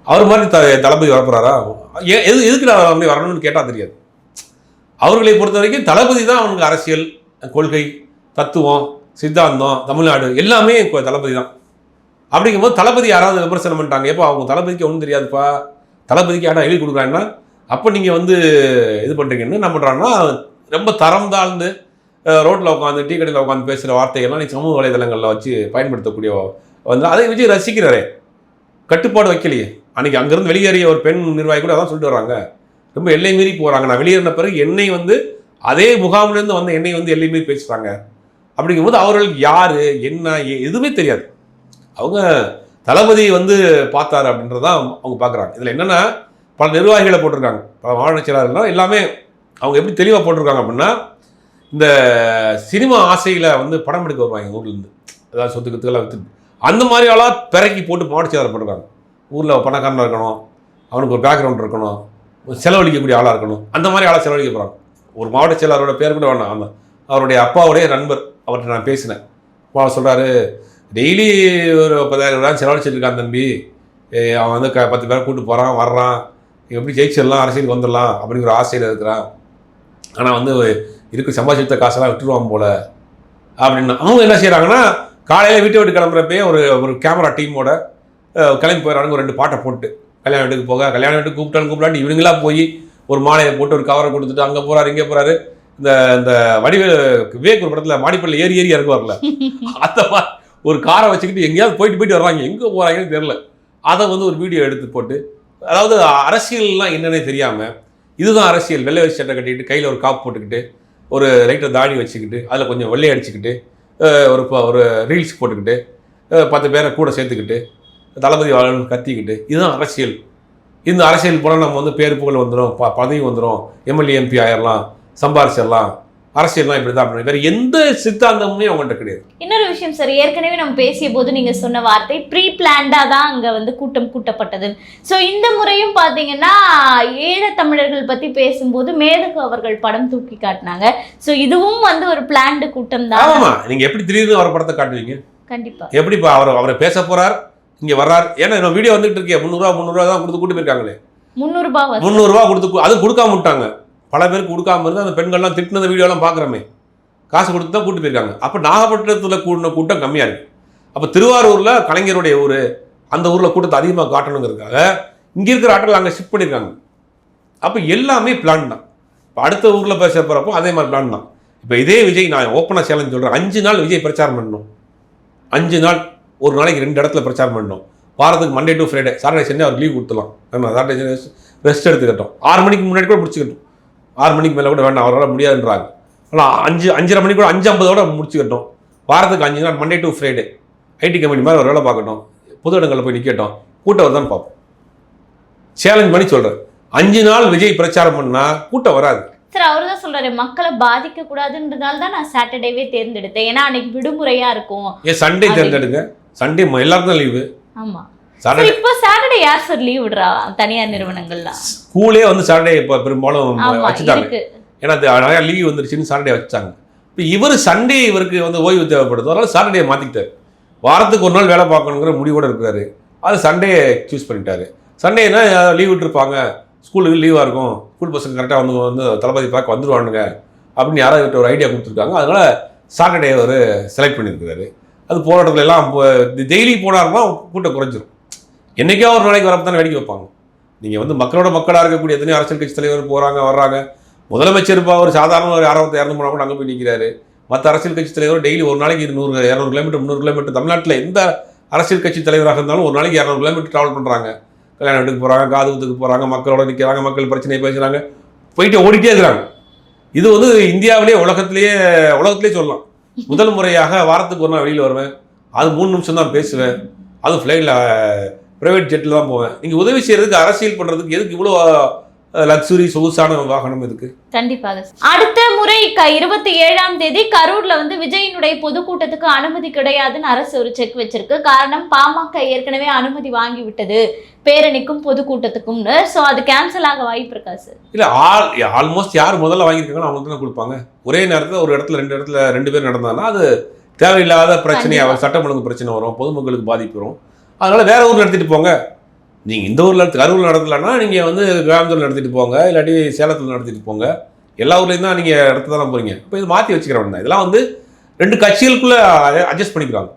அவர் மாதிரி த தளபதி வரப்போறாரா? ஏ- எது எதுக்கு நான் அப்படி வரணும்னு கேட்டால் தெரியாது. அவர்களை பொறுத்த வரைக்கும் தளபதி தான் அவனுக்கு அரசியல் கொள்கை தத்துவம் சித்தாந்தம் தமிழ்நாடு எல்லாமே இப்போ தளபதி தான். அப்படிங்கும்போது தளபதி யாராவது விமர்சனம் பண்ணிட்டாங்க. எப்போ? அவங்க தளபதிக்கு ஒன்றும் தெரியாதுப்பா. தளபதிக்கு யாரும் எழுதி கொடுக்குறாங்கன்னா அப்போ நீங்கள் வந்து இது பண்ணுறீங்கன்னு என்ன பண்ணுறாங்கன்னா ரொம்ப தரம் தாழ்ந்து ரோட்டில் உட்காந்து டீ கடையில் உட்காந்து பேசுகிற வார்த்தைகள்லாம் நீ சமூக வலைதளங்களில் வச்சு பயன்படுத்தக்கூடிய வந்து அதை விஜய் ரசிக்கிறாரே. கட்டுப்பாடு வைக்கலையே. அன்றைக்கி அங்கேருந்து வெளியேறிய ஒரு பெண் நிர்வாகி கூட அதான் சொல்லிட்டு வராங்க ரொம்ப எல்லை மீறி போகிறாங்க நான் வெளியேறின பிறகு என்னை வந்து அதே முகாமிலேருந்து வந்த என்னை வந்து எல்லை மீறி பேசுகிறாங்க அப்படிங்கும்போது அவர்களுக்கு யார் என்ன ஏ- எதுவுமே தெரியாது. அவங்க தளபதி வந்து பார்த்தாரு அப்படின்றதான் அவங்க பார்க்குறாங்க. இதில் என்னென்னா பல நிர்வாகிகளை போட்டிருக்காங்க. பல மாநில எல்லாமே அவங்க எப்படி தெளிவாக போட்டிருக்காங்க அப்படின்னா இந்த சினிமா ஆசையில் வந்து படம் எடுக்க வருவாங்க ஊர்லேருந்து ஏதாவது சொத்து கத்துக்கெல்லாம் அந்த மாதிரி ஆளாக பிறக்கி போட்டு மாவட்ட செயலாளர் போட்டிருக்காங்க. ஊரில் பணக்காரனாக இருக்கணும் அவனுக்கு ஒரு பேக்ரவுண்ட் இருக்கணும் செலவழிக்கக்கூடிய ஆளாக இருக்கணும். அந்த மாதிரி ஆளாக செலவழிக்க போகிறாங்க ஒரு மாவட்ட செயலாளரோட பேர் கூட வேணாம் அந்த அவருடைய அப்பாவுடைய நண்பர் அவர்கிட்ட நான் பேசினேன். அப்பா சொல்கிறாரு டெய்லி ஒரு பத்தாயிரம் ரூபா செலவழிச்சிட்டு இருக்கான் தம்பி. அவன் வந்து க பத்து பேரை கூப்பிட்டு போகிறான் வர்றான். எப்படி ஜெயிச்சிடலாம் அரசியலுக்கு வந்துடலாம் அப்படிங்கிற ஆசையில் இருக்கிறான். ஆனால் வந்து இருக்கு சம்பாதிச்ச காசெல்லாம் விட்டுருவான் போல. அப்படின்னு அவங்க என்ன செய்கிறாங்கன்னா காலையில் வீட்டை விட்டு கிளம்புறப்பே ஒரு ஒரு கேமரா டீமோட கிளம்பி போயிடறாங்க ஒரு ரெண்டு பாட்டை போட்டு. கல்யாண வீட்டுக்கு போக கல்யாண வீட்டுக்கு கூப்பிட்டான்னு கூப்பிட்டான்னு இவனுங்களா போய் ஒரு மாலையை போட்டு ஒரு கவரை கொடுத்துட்டு அங்கே போறாரு இங்கே போறாரு. இந்த இந்த வடிவேல் விவேக் ஒரு படத்தில் மாடிப்பள்ளி ஏறி ஏறி இறங்குவார்ல அந்த மாதிரி ஒரு காரை வச்சுக்கிட்டு எங்கேயாவது போயிட்டு போயிட்டு வர்றாங்க. எங்கே போகிறாங்கன்னு தெரில அதை வந்து ஒரு வீடியோ எடுத்து போட்டு அதாவது அரசியல்லாம் என்னன்னே தெரியாமல் இதுதான் அரசியல். வெள்ளை வச்சு சட்டை கட்டிக்கிட்டு கையில் ஒரு காப்பு போட்டுக்கிட்டு ஒரு லைட்டர் தாடி வச்சுக்கிட்டு அதில் கொஞ்சம் வெள்ளை அடிச்சுக்கிட்டு ஒரு ப- ஒரு ரீல்ஸ் போட்டுக்கிட்டு பத்து பேரை கூட சேர்த்துக்கிட்டு தளபதி வாழ்னு கத்திக்கிட்டு இதுதான் அரசியல். இந்த அரசியல் போனால் நம்ம வந்து பேர் புகழ் வந்துடும் ப பதவி வந்துடும் எம்எல்ஏ எம்பி ஆயிடலாம் சம்பாரிச்சிடலாம். அரசியல் தான் இப்படி தான் வேற எந்த சித்தாந்தமுமே அவங்கள்ட்ட கிடையாது. இன்னொரு விஷயம் சார் ஏற்கனவே நம்ம பேசிய போது நீங்க சொன்ன வார்த்தை ப்ரீ பிளான்டா தான் அங்க வந்து கூட்டம் கூட்டப்பட்டது. ஸோ இந்த முறையும் பாத்தீங்கன்னா ஈழ தமிழர்கள் பத்தி பேசும்போது மேதகு அவர்கள் படம் தூக்கி காட்டினாங்க. ஸோ இதுவும் வந்து ஒரு பிளான்டு கூட்டம் தான். ஆமாமா நீங்க எப்படி திடீர்னு அவர் படத்தை காட்டுவீங்க? கண்டிப்பா. எப்படி அவர் அவரை பேச போறார்? இங்க வர்றார். ஏன்னா இன்னும் வீடியோ வந்துட்டு இருக்கே. முந்நூறுவா முந்நூறுவா தான் கொடுத்து கூட்டி போயிருக்காங்களே. முந்நூறு ரூபாய் வசூல். முந்நூறுரூவா கொடுத்து அதுவும் கொடுக்காம விட்டாங்க. பல பேருக்கு கொடுக்காம இருந்து அந்த பெண்கள்லாம் திட்டினத வீடியோலாம் பார்க்குறோமே காசு கொடுத்து தான் கூட்டி போயிருக்காங்க. அப்போ நாகப்பட்டினத்தில் கூடின கூட்டம் கம்மியாக இருக்கு. அப்போ திருவாரூரில் கலைஞருடைய ஊர் அந்த ஊரில் கூட்டத்தை அதிகமாக காட்டணுங்கிறதுக்காக இங்கே இருக்கிற ஆட்கள் அங்கே ஷிஃப்ட் பண்ணியிருக்காங்க. அப்போ எல்லாமே பிளான் தான். இப்போ அடுத்த ஊரில் பேச போகிறப்போ அதே மாதிரி பிளான் தான். இப்போ இதே விஜய் நான் ஓப்பனாக சேலஞ்ச் சொல்கிறேன் அஞ்சு நாள் விஜய் பிரச்சாரம் பண்ணணும். அஞ்சு நாள் ஒரு நாளைக்கு ரெண்டு இடத்துல பிரச்சாரம் பண்ணணும் வாரத்துக்கு Monday to Friday Saturday Sunday அவருக்கு லீவ் கொடுத்துலாம் ஆமாம் சாட்டர்டே ரெஸ்ட் எடுத்துக்கட்டும். ஆறு மணிக்கு முன்னாடி கூட முடிச்சுக்கட்டும். ஆறு மணிக்கு மேலே கூட வேண்டாம் அவரால் முடியாதுன்றாங்க. ஆனால் அஞ்சு அஞ்சரை மணிக்கு கூட அஞ்சு ஐம்பதோட முடிச்சுக்கட்டும். வாரத்துக்கு அஞ்சு நாள் Monday to Friday IT company மாதிரி ஒரு வேலை பார்க்கட்டும். பொது இடங்களில் போய் நிற்கட்டும் கூட்டம் வருதான்னு பார்ப்போம். சேலஞ்ச் பண்ணி சொல்கிறேன் அஞ்சு நாள் விஜய் பிரச்சாரம் பண்ணால் கூட்டம் வராது. சார் அவர் தான் சொல்றாரு மக்களை பாதிக்க கூடாதுன்றதால தான் நான் சாட்டர்டேவே தேர்ந்தெடுத்தேன். ஏன்னா அன்னைக்கு விடுமுறையா இருக்கும். ஏன் சண்டே தேர்ந்தெடுங்க? சண்டே எல்லாருக்கும் லீவு ஆமா. சார் சாட்டர்டே இப்போ சாட்டர்டே யார் சார் லீவ் விடுறா? தனியார் நிறுவனங்கள்லாம். ஸ்கூலே வந்து சாட்டர்டே இப்போ பெரும்பாலும் வச்சுட்டாங்க. ஏன்னா அது நிறையா லீவ் வந்துருச்சுன்னு சாட்டர்டே வச்சாங்க இப்போ இவர் சண்டே இவருக்கு வந்து ஓய்வு தேவைப்படுது. அதனால சாட்டர்டே மாற்றிக்கிட்டார் வாரத்துக்கு ஒரு நாள் வேலை பார்க்கணுங்கிற முடிவோடு இருக்கிறாரு. அது சண்டே சூஸ் பண்ணிட்டாரு. சண்டேனா லீவ் விட்டுருப்பாங்க. ஸ்கூலுக்கு லீவாக இருக்கும். ஸ்கூல் பசங்க கரெக்டாக வந்து வந்து தளபதி பார்க்க வந்துருவானுங்க. அப்படின்னு யாராவது ஒரு ஐடியா கொடுத்துருக்காங்க. அதனால சாட்டர்டே அவர் செலக்ட் பண்ணியிருக்கிறாரு. அது போராட்டத்தில் எல்லாம் டெய்லி போனாருன்னா கூட்டம் குறைஞ்சிரும். என்னைக்கோ ஒரு நாளைக்கு வரப்போ தானே வேடிக்கை வைப்பாங்க நீங்கள் வந்து மக்களோட மக்களாக இருக்கக்கூடிய எத்தனையோ அரசியல் கட்சி தலைவர் போகிறாங்க வர்றாங்க. முதலமைச்சர் இப்போ ஒரு சாதாரண ஒரு யாராவது இறந்து போனால் கூட அங்கே போய் நிற்கிறாரு மற்ற அரசியல் கட்சி தலைவர் டெய்லி ஒரு நாளைக்கு நூறு இரநூறு கிலோமீட்டர் முந்நூறு கிலோமீட்டர் தமிழ்நாட்டில் எந்த அரசியல் கட்சி தலைவராக இருந்தாலும் ஒரு நாளைக்கு இரநூறு கிலோமீட்டர் ட்ராவல் பண்ணுறாங்க கல்யாண வீட்டுக்கு போகிறாங்க காது போகிறாங்க மக்களோட நிற்கிறாங்க மக்கள் பிரச்சனையை பேசுகிறாங்க போயிட்டு ஓடிட்டே இருக்கிறாங்க. இது வந்து இந்தியாவிலேயே உலகத்திலேயே உலகத்திலே சொல்லலாம். முதல் முறையாக வாரத்துக்கு ஒரு நாள் வெளியில் வருவேன். அது மூணு நிமிஷம் தான் பேசுவேன். அது ஃப்ளைட்டில் ப்ரைவேட் ஜெட்டில் தான் போவேன். நீங்கள் உதவி செய்கிறதுக்கு அரசியல் பண்ணுறதுக்கு எதுக்கு இவ்வளோ லக்ஸுரி சொகுசான வாகனம் இருக்கு கண்டிப்பாக அடுத்த முறை க இருபத்தி ஏழாம் தேதி கரூர்ல வந்து விஜயினுடைய பொதுக்கூட்டத்துக்கு அனுமதி கிடையாதுன்னு அரசு ஒரு செக் வச்சிருக்கு. காரணம் பாமக ஏற்கனவே அனுமதி வாங்கி விட்டது பேரணிக்கும் பொதுக்கூட்டத்துக்கும்னு. ஸோ அது கேன்சல் ஆக வாய்ப்பு இருக்கா சார் இல்லை ஆல் ஆல்மோஸ்ட் யார் முதல்ல வாங்கியிருக்காங்களோ அவங்களுக்கு தான் கொடுப்பாங்க. ஒரே நேரத்தில் ஒரு இடத்துல ரெண்டு இடத்துல ரெண்டு பேர் நடந்தாங்கன்னா அது தேவையில்லாத பிரச்சனையாக. சட்டம் ஒழுங்கு பிரச்சனை வரும் பொதுமக்களுக்கு பாதிப்பு வரும். அதனால வேற ஊர் நடத்திட்டு போங்க. நீங்கள் இந்த ஊரில் நடத்து கரூரில் நடத்தலைன்னா நீங்கள் வந்து கோயம்புத்தூர் நடத்திட்டு போங்க இல்லாட்டி சேலத்தில் நடத்திட்டு போங்க. எல்லா ஊர்லேயும் தான் நீங்கள் இடத்துல தான் போறீங்க. இப்போ இது மாற்றி வச்சுக்கிறவங்க தான். இதெல்லாம் வந்து ரெண்டு கட்சிகளுக்குள்ளே அட்ஜஸ்ட் பண்ணிக்கிறாங்க.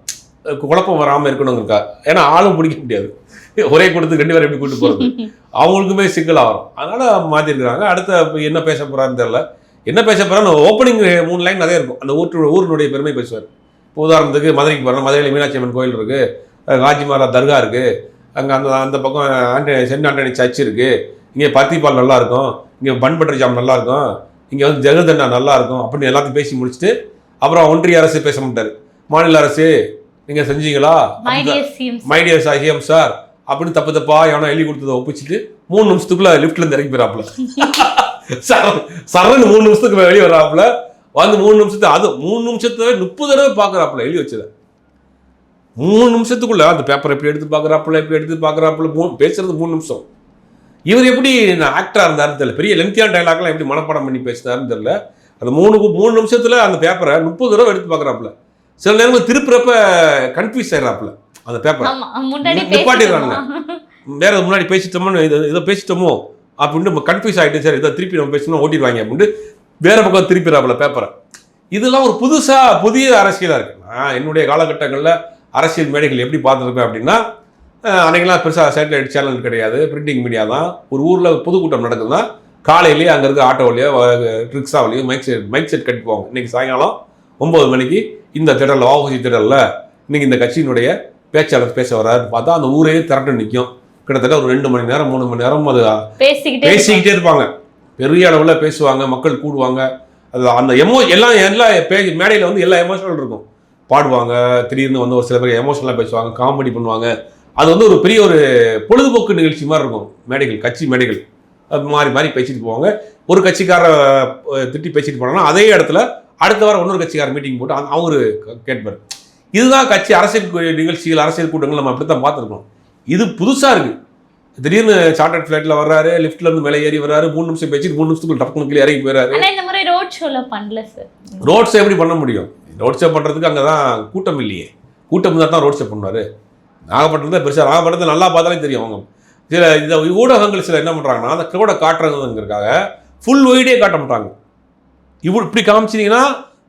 குழப்பம் வராமல் இருக்கணுங்கிறக்கா ஏன்னா ஆளும் பிடிக்க முடியாது. ஒரே கூட்டத்துக்கு ரெண்டு பேரும் எப்படி கூட்டு போகிறது அவங்களுக்குமே சிக்கலாக வரும் அதனால் மாற்றிருக்கிறாங்க அடுத்த என்ன பேச போகிறான்னு தெரியல. என்ன பேச போகிறான்னு ஓப்பனிங் மூணு லைன் நிறைய இருக்கும். அந்த ஊற்று ஊரினுடைய பெருமை பேசுவார். இப்போ உதாரணத்துக்கு மதுரைக்கு போகிறோம் மதுரையில் மீனாட்சி அம்மன் கோயில் இருக்குது காஞ்சிமாரா தர்கா இருக்குது அங்கே அந்த அந்த பக்கம் ஆண்ட சென்ட் ஆண்டனி சர்ச் இருக்குது இங்கே பத்திப்பால் நல்லா இருக்கும். இங்கே பன் பட்டர் ஜாம் நல்லா இருக்கும். இங்கே வந்து ஜெகதண்ணா நல்லா இருக்கும். அப்படின்னு எல்லாத்தையும் பேசி முடிச்சுட்டு அப்புறம் ஒன்றிய அரசு பேச மாட்டார். மாநில அரசு நீங்கள் செஞ்சீங்களா? சிஎம் மைடியர் சாஹியம் சார் அப்படின்னு தப்பு தப்பா எவனோ எழுதி கொடுத்ததை ஒப்பிச்சுட்டு மூணு நிமிஷத்துக்குள்ள லிஃப்ட்ல இருந்து இறங்கி போயிடாப்புல சர சரன்னு மூணு நிமிஷத்துக்கு வெளியே வராப்புல வந்து மூணு நிமிஷத்து அது மூணு நிமிஷத்துல முப்பது தடவை பார்க்குறாப்புல எழுதி வச்சதை. மூணு நிமிஷத்துக்குள்ள அந்த பேப்பரை எப்படி எடுத்து பார்க்குறாப்புல எப்படி எடுத்து பார்க்குறாப்புல மூணு பேசுறது மூணு நிமிஷம். இவர் எப்படி ஆக்டராக இருந்தாருன்னு தெரியல. பெரிய லென்த்தியான டைலாக்லாம் எப்படி மனப்பாடம் பண்ணி பேசினாருன்னு தெரியல. அந்த மூணு மூணு நிமிஷத்துல அந்த பேப்பரை முப்பது தடவை எடுத்து பார்க்குறாப்புல சில நேரங்கள் திருப்புறப்ப கன்ஃபியூஸ் ஆயிடுறாப்புல அந்த பேப்பர் நிப்பாட்டிடுறாங்க. பேசிட்டோமா? வேற முன்னாடி பேசிட்டோமோ இதை இதை பேசிட்டோமோ அப்படின்ட்டு நம்ம கன்ஃபியூஸ் ஆகிட்டு சார் இதை திருப்பி நம்ம பேசணும் ஓட்டிடுவாங்க அப்படின்ட்டு வேற பக்கம் திருப்பிடுறாப்புல பேப்பரை இதெல்லாம் ஒரு புதுசா புதிய அரசியலா இருக்கு நான் என்னுடைய காலகட்டங்களில் அரசியல் மேடைகள் எப்படி பார்த்துருப்பேன் அப்படின்னா அஹ், அன்னைக்கெல்லாம் பெருசாக சேட்டலைட் சேனல் கிடையாது பிரிண்டிங் மீடியா தான் ஒரு ஊரில் பொதுக்கூட்டம் நடக்குதுன்னா காலையிலேயே அங்கே இருக்க ஆட்டோவிலையோ ரிக்ஷாவிலையோ மைக் செட் மைக் செட் கட்டி போவாங்க இன்னைக்கு சாயங்காலம் ஒம்பது மணிக்கு இந்த திடலில் வாபசி திடலில் இன்னைக்கு இந்த கட்சியினுடைய பேச்சாளர் பேச வர்றாருன்னு பார்த்தா அந்த ஊரே திரட்டு நிற்கும் கிட்டத்தட்ட ஒரு ரெண்டு மணி நேரம் மூணு மணி நேரம் அது பேசிக்கிட்டே இருப்பாங்க. பேசிக்கிட்டே இருப்பாங்க. பெரிய அளவில் பேசுவாங்க மக்கள் கூடுவாங்க. அது அந்த எமோ எல்லாம் எல்லா பே மேடையில் வந்து எல்லா எமோஷனல் இருக்கும். பாடுவாங்க திடீர்னு வந்து ஒரு சில பேர் எமோஷனலாக பேசுவாங்க காமெடி பண்ணுவாங்க. அது வந்து ஒரு பெரிய ஒரு பொழுதுபோக்கு நிகழ்ச்சி மாதிரி இருக்கும். மேடைகள் கட்சி மேடைகள். அஹ் மாறி மாறி பேசிட்டு போவாங்க. ஒரு கட்சிக்கார திட்டி பேசிட்டு போனாங்கன்னா அதே இடத்துல அடுத்த வாரம் இன்னொரு கட்சிக்கார மீட்டிங் போட்டு அவரு கேட்பார். இதுதான் கட்சி அரசியல் நிகழ்ச்சிகள் அரசியல் கூட்டங்கள் நம்ம அப்படி தான் பார்த்துருக்கோம். இது புதுசா இருக்கு. திடீர்னு சார்ட்டர்ட் ஃபிளைட்ல வர்றாரு லிஃப்ட்ல இருந்து மேலே ஏறி வர்றாரு மூணு நிமிஷம் பேசிட்டு மூணு நிமிஷத்துக்கு டப்புனு கீழே இறங்கி போயிறாரு. இந்த முறை ரோட் ஷோல பண்ணல சார் ரோட் ஷோ எப்படி பண்ண முடியும்? ரோட் ஷோ பண்ணுறதுக்கு அங்கே தான் கூட்டம் இல்லையே. கூட்டம் இருந்தால் தான் ரோட் ஷோ பண்ணுவார். நாகப்பட்டினத்தை பெருசாக நாகப்பட்டினத்தை நல்லா பார்த்தாலே தெரியும் அவங்க. சில இந்த ஊடகங்கள் சில என்ன பண்ணுறாங்கன்னா அந்த க்ரௌடை காட்டுறதுங்கிறதுக்காக ஃபுல் ஒய்டே காட்ட மாட்டாங்க. இவ்வளோ இப்படி காமிச்சிங்கன்னா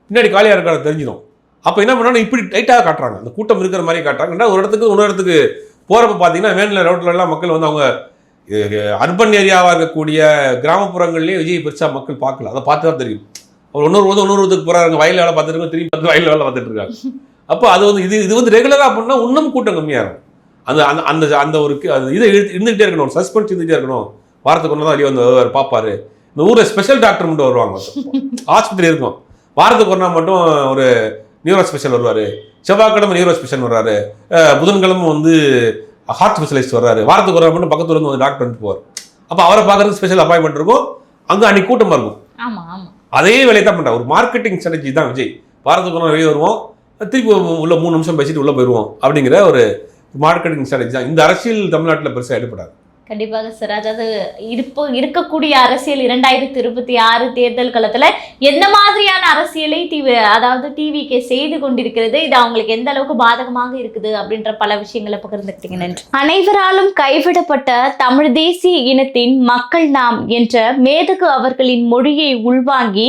பின்னாடி காலியாக இருக்கிறத தெரிஞ்சிடும். அப்போ என்ன பண்ணாங்கன்னா இப்படி டைட்டாக காட்டுறாங்க. அந்த கூட்டம் இருக்கிற மாதிரி காட்டுறாங்க. ஒரு இடத்துக்கு இன்னொரு இடத்துக்கு போகிறப்ப பார்த்தீங்கன்னா வேனில் ரோட்ல மக்கள் வந்து அவங்க அர்பன் ஏரியாவாக இருக்கக்கூடிய கிராமப்புறங்கள்லேயே விஜய் பெருசாக மக்கள் பார்க்கல. அதை பார்த்து தான் தெரியும். அவர் இன்னொரு வந்து இன்னொரு போகிறாங்க வயல் வேலை பார்த்துருக்கோம் திரும்பி பார்த்து வயல் வேலை பார்த்துட்டு இருக்காங்க அப்போ அது வந்து இது இது வந்து ரெகுலராக பண்ணால் இன்னும் கூட்டம் கம்மியாக இருக்கும். அந்த அந்த அந்த அந்த ஒரு அது இதை இருந்துகிட்டே இருக்கணும். சஸ்பென்ஸ் இருந்துகிட்டே இருக்கணும். வாரத்துக்கு ஒன்று தான் வெளியே வந்து பார்ப்பாரு. இந்த ஊரில் ஸ்பெஷல் டாக்டர் மட்டும் வருவாங்க. ஆஸ்பத்திரி இருக்கும். வாரத்துக்கு ஒன்றா மட்டும் ஒரு நியூரோ ஸ்பெஷல் வருவார். செவ்வாய்க்கிழமை நியூரோ ஸ்பெஷல் வர்றாரு. புதன்கிழமை வந்து ஹார்ட் ஸ்பெஷலிஸ்ட் வர்றாரு. வாரத்துக்கு ஒரு மட்டும் பக்கத்துல இருந்து வந்து டாக்டர் வந்து போவார். அப்போ அவரை பார்க்கறதுக்கு ஸ்பெஷல் அப்பாயின்மெண்ட் இருக்கும். அங்கே அன்னைக்கு கூட்டமாக இருக்கும். அதே வேலையை தான் பண்ணுறான் ஒரு மார்க்கெட்டிங் ஸ்ட்ராட்டஜி தான் விஜய். வாரத்துக்கு ஒரு வெளியே வருவோம். திருப்பி உள்ள மூணு நிமிஷம் பேசிட்டு உள்ளே போயிடுவோம் அப்படிங்கிற ஒரு மார்க்கெட்டிங் ஸ்ட்ராட்டஜி தான். இந்த அரசியல் தமிழ்நாட்டில் பெருசாக எடுப்படாது கண்டிப்பாக சார். அதாவது இப்போ இருக்கக்கூடிய அரசியல் இரண்டாயிரத்தி இருபத்தி ஆறு தேர்தல் காலத்தில் எந்த மாதிரியான அரசியலை டிவி அதாவது டிவிக்கு செய்து கொண்டிருக்கிறது இது அவங்களுக்கு எந்த அளவுக்கு பாதகமாக இருக்குது அப்படின்ற பல விஷயங்களை பகிர்ந்துக்கிட்டீங்க நன்றி. அனைவராலும் கைவிடப்பட்ட தமிழ் தேசிய இனத்தின் மக்கள் நாம் என்ற மேதகு அவர்களின் மொழியை உள்வாங்கி